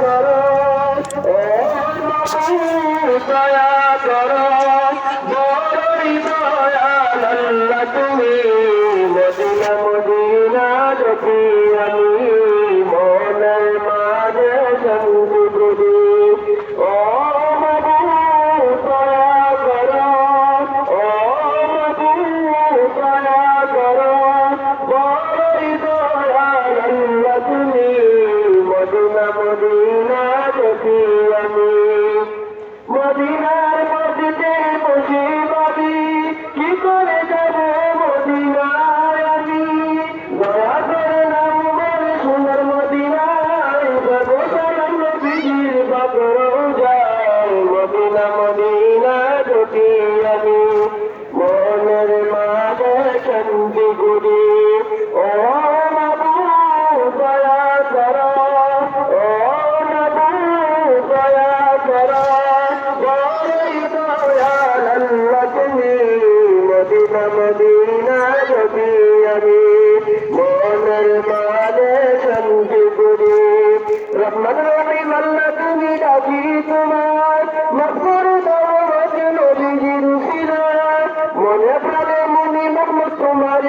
করো। ও দয়া করো। শান্তি করি